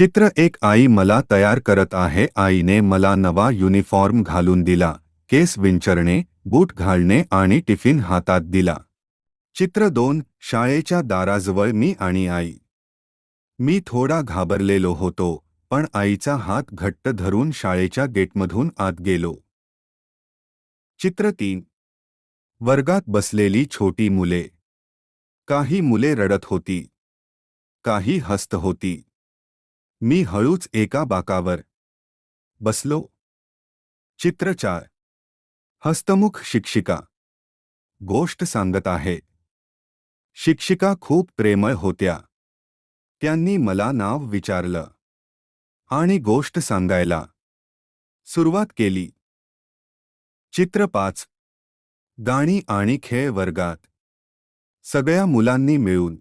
चित्र एक आई मला तयार करत आहे. आईने मला नवा युनिफॉर्म घालून दिला. केस विंचरणे बूट घालणे आणि टिफिन हातात दिला. चित्र दोन शाळेच्या दाराजवळ मी आणि आई. मी थोडा घाबरलेलो होतो पण आईचा हात घट्ट धरून शाळेच्या गेटमधून आत गेलो. चित्र तीन. वर्गात बसलेली छोटी मुले. काही मुले रडत होती. काही हस्त होती. मी हळूच एका बाकावर. बसलो. चित्र चार हस्तमुख शिक्षिका. गोष्ट सांगत आहे. शिक्षिका खूप प्रेमळ होत्या. त्यांनी मला नाव विचारलं. आणि गोष्ट सांगायला. सुरुवात केली. चित्र पाच. गाणी आणि खेळ वर्गात. सगळ्या मुलांनी मिळून.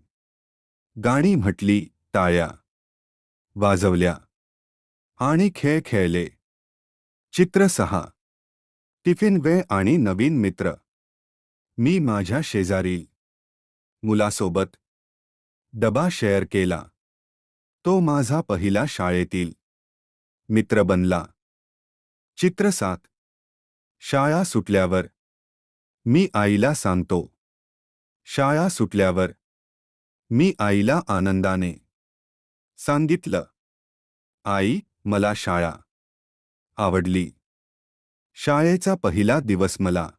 गाणी म्हटली टाळ्या वाजवल्या. आणि खेळ खेळले. चित्र सहा. टिफिन वेळ आणि नवीन मित्र. मी माझ्या शेजारी. मुलासोबत. डबा शेअर केला. तो माझा पहिला शाळेतील. मित्र बनला. चित्र सात. शाळा सुटल्यावर. मी आईला सांगतो. शाळा सुटल्यावर. मी आईला आनंदाने सांगितलं. आई मला शाळा. आवडली. शाळेचा पहिला दिवस मला.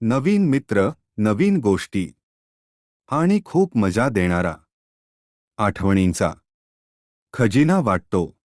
नवीन मित्र नवीन गोष्टी. आणि खूप मजा देणारा. आठवणींचा. खजिना वाटतो.